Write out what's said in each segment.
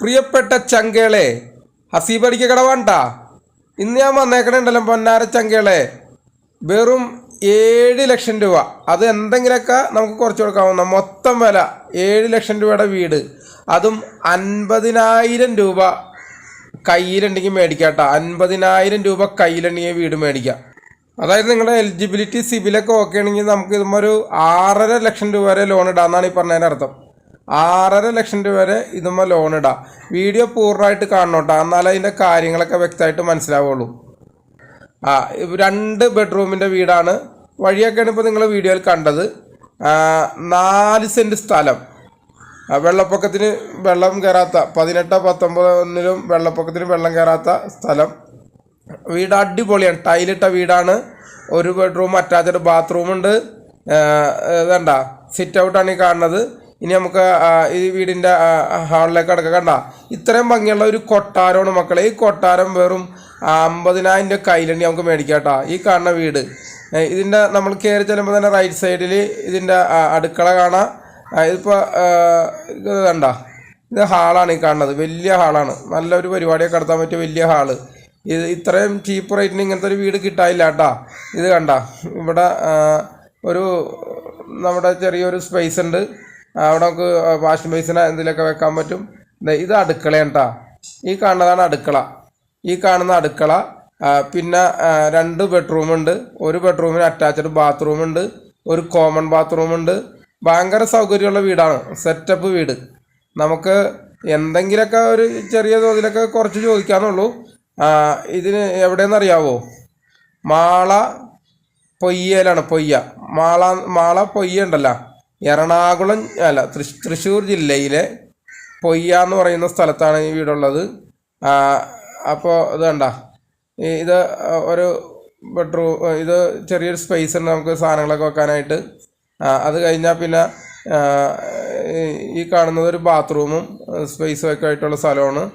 പ്രിയപ്പെട്ട ചങ്കേളെ ഹസീബടിക്ക് കടവാണ്ട? ഇന്ന് ഞാൻ വന്നേക്കണുണ്ടല്ലോ പൊന്നാര ചങ്കേളെ. വെറും ഏഴ് ലക്ഷം രൂപ. അത് എന്തെങ്കിലുമൊക്കെ നമുക്ക് കുറച്ച് കൊടുക്കാവുന്ന മൊത്തം വില ഏഴ് ലക്ഷം രൂപയുടെ വീട്. അതും അൻപതിനായിരം രൂപ കയ്യിലുണ്ടെങ്കിൽ മേടിക്കാം കേട്ടോ അൻപതിനായിരം രൂപ കയ്യിലുണ്ടെങ്കിൽ വീട് മേടിക്കാം. അതായത് നിങ്ങളുടെ എലിജിബിലിറ്റി സിബിലൊക്കെ ഓക്കെ ആണെങ്കിൽ നമുക്ക് ഇതുമൊരു ആറര ലക്ഷം രൂപ വരെ ലോൺ ഇടാമെന്നാണ് ഈ പറഞ്ഞതിന്റെ അർത്ഥം. ആറര ലക്ഷം രൂപ വരെ ഇതുമ്മ ലോൺ ഇടാം. വീഡിയോ പൂർണമായിട്ട് കാണണം കേട്ടോ എന്നാലേ അതിന്റെ കാര്യങ്ങളൊക്കെ വ്യക്തമായിട്ട് മനസ്സിലാവുള്ളൂ. ആ രണ്ട് ബെഡ്റൂമിന്റെ വീടാണ്. വഴിയൊക്കെയാണ് ഇപ്പോൾ നിങ്ങൾ വീഡിയോയിൽ കണ്ടത്. നാല് സെന്റ് സ്ഥലം. വെള്ളപ്പൊക്കത്തിന് വെള്ളം കയറാത്ത പതിനെട്ടോ പത്തൊമ്പതിലും വെള്ളപ്പൊക്കത്തിന് വെള്ളം കയറാത്ത സ്ഥലം. വീട് അടിപൊളിയാണ്. ടൈലിട്ട വീടാണ്. ഒരു ബെഡ്റൂം അറ്റാച്ച്ഡ് ബാത്റൂമുണ്ട് വേണ്ട. സിറ്റ് ഔട്ടാണ് ഈ കാണുന്നത്. ഇനി നമുക്ക് ഈ വീടിന്റെ ഹാളിലേക്ക് അടക്കം കണ്ട. ഇത്രയും ഭംഗിയുള്ള ഒരു കൊട്ടാരമാണ് മക്കളെ. ഈ കൊട്ടാരം വെറും അമ്പതിനായിരം രൂപ കയ്യിലുണ്ട് നമുക്ക് മേടിക്കാം ഈ കാണുന്ന വീട്. ഇതിന്റെ നമ്മൾ കയറി ചെല്ലുമ്പോൾ തന്നെ റൈറ്റ് സൈഡിൽ ഇതിന്റെ അടുക്കള കാണാം. ഇതിപ്പോൾ ഇത് കണ്ട. ഇത് ഹാളാണ് ഈ കാണുന്നത്. വലിയ ഹാളാണ്. നല്ലൊരു പരിപാടിയൊക്കെ നടത്താൻ പറ്റിയ വലിയ ഹാൾ. ഇത് ഇത്രയും ചീപ്പ് റേറ്റിന് ഇങ്ങനത്തെ ഒരു വീട് കിട്ടാനില്ല കേട്ടാ. ഇത് കണ്ട. ഇവിടെ ഒരു നമ്മുടെ ചെറിയൊരു സ്പേസ് ഉണ്ട്. അവിടെ നമുക്ക് വാഷിംഗ് ബേസിന് എന്തെങ്കിലുമൊക്കെ വെക്കാൻ പറ്റും. ഇത് അടുക്കളയാണ് കേട്ടാ ഈ കാണുന്നതാണ് അടുക്കള. ഈ കാണുന്ന അടുക്കള പിന്നെ രണ്ട് ബെഡ്റൂം ഉണ്ട്. ഒരു ബെഡ്റൂമിന് അറ്റാച്ച്ഡ് ബാത്റൂം ഉണ്ട്. ഒരു കോമൺ ബാത്റൂം ഉണ്ട്. ഭയങ്കര സൗകര്യമുള്ള വീടാണ്. സെറ്റപ്പ് വീട്. നമുക്ക് എന്തെങ്കിലുമൊക്കെ ഒരു ചെറിയ തോതിലൊക്കെ കുറച്ച് ചോദിക്കാന്നുള്ളൂ. ഇതിന് ഇതിന് എവിടെയെന്നറിയാവോ? മാള പൊയ്യയിലാണ് പൊയ്യ. മാള മാള പൊയ്യ ഉണ്ടല്ലോ. എറണാകുളം അല്ല തൃശ്ശൂർ ജില്ലയിലെ പൊയ്യ എന്ന് പറയുന്ന സ്ഥലത്താണ് ഈ വീടുള്ളത്. അപ്പോൾ ഇത് കണ്ട. ഇത് ഒരു ബെഡ്റൂം ഇത് ചെറിയൊരു സ്പേസ് ഉണ്ട് നമുക്ക് സാധനങ്ങളൊക്കെ വെക്കാനായിട്ട്. അത് കഴിഞ്ഞാൽ പിന്നെ ഈ- കാണുന്നത് ഒരു ബാത്റൂമും സ്പേസും ഒക്കെ ആയിട്ടുള്ള സ്ഥലമാണ്.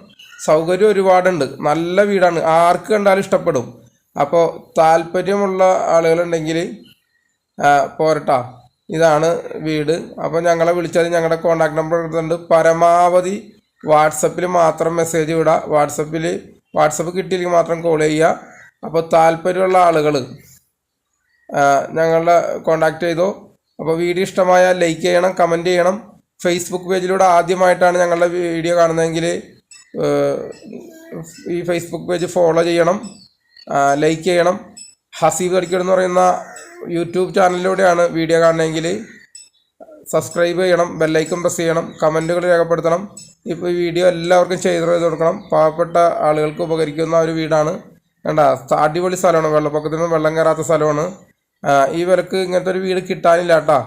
സൗകര്യം ഒരുപാടുണ്ട്. നല്ല വീടാണ്. ആർക്ക് കണ്ടാലും ഇഷ്ടപ്പെടും. അപ്പോൾ താല്പര്യമുള്ള ആളുകളുണ്ടെങ്കിൽ പോരട്ടാ. ഇതാണ് വീട്. അപ്പോൾ ഞങ്ങളെ വിളിച്ചാൽ ഞങ്ങളുടെ കോൺടാക്ട് നമ്പർ എടുത്തിട്ടുണ്ട്. പരമാവധി വാട്സപ്പിൽ മാത്രം മെസ്സേജ് വിടുക വാട്സപ്പിൽ വാട്സപ്പ് കിട്ടിയില്ലെങ്കിൽ മാത്രം കോൾ ചെയ്യുക അപ്പോൾ താല്പര്യമുള്ള ആളുകൾ ഞങ്ങളെ കോണ്ടാക്ട് ചെയ്തോ. അപ്പോൾ വീഡിയോ ഇഷ്ടമായാൽ ലൈക്ക് ചെയ്യണം കമന്റ് ചെയ്യണം. ഫേസ്ബുക്ക് പേജിലൂടെ ആദ്യമായിട്ടാണ് ഞങ്ങളുടെ വീഡിയോ കാണുന്നതെങ്കിൽ ഈ ഫേസ്ബുക്ക് പേജ് ഫോളോ ചെയ്യണം. ലൈക്ക് ചെയ്യണം. ഹസീബ് അടിക്കൽ എന്ന് പറയുന്ന യൂട്യൂബ് ചാനലിലൂടെയാണ് വീഡിയോ കാണണമെങ്കിൽ സബ്സ്ക്രൈബ് ചെയ്യണം ബെല്ലൈക്കൺ പ്രസ് ചെയ്യണം കമന്റുകൾ രേഖപ്പെടുത്തണം. ഇപ്പോൾ ഈ വീഡിയോ എല്ലാവർക്കും ഷെയർ ചെയ്ത് കൊടുക്കണം. പാവപ്പെട്ട ആളുകൾക്ക് ഉപകരിക്കുന്ന ഒരു വീടാണ്. വേണ്ട അടിപൊളി സ്ഥലമാണ്. വെള്ളപ്പൊക്കത്തിൽ നിന്ന് വെള്ളം കയറാത്ത സ്ഥലമാണ്. ഈ വിലക്ക് ഇങ്ങനത്തെ ഒരു വീട് കിട്ടാനില്ല കേട്ടോ.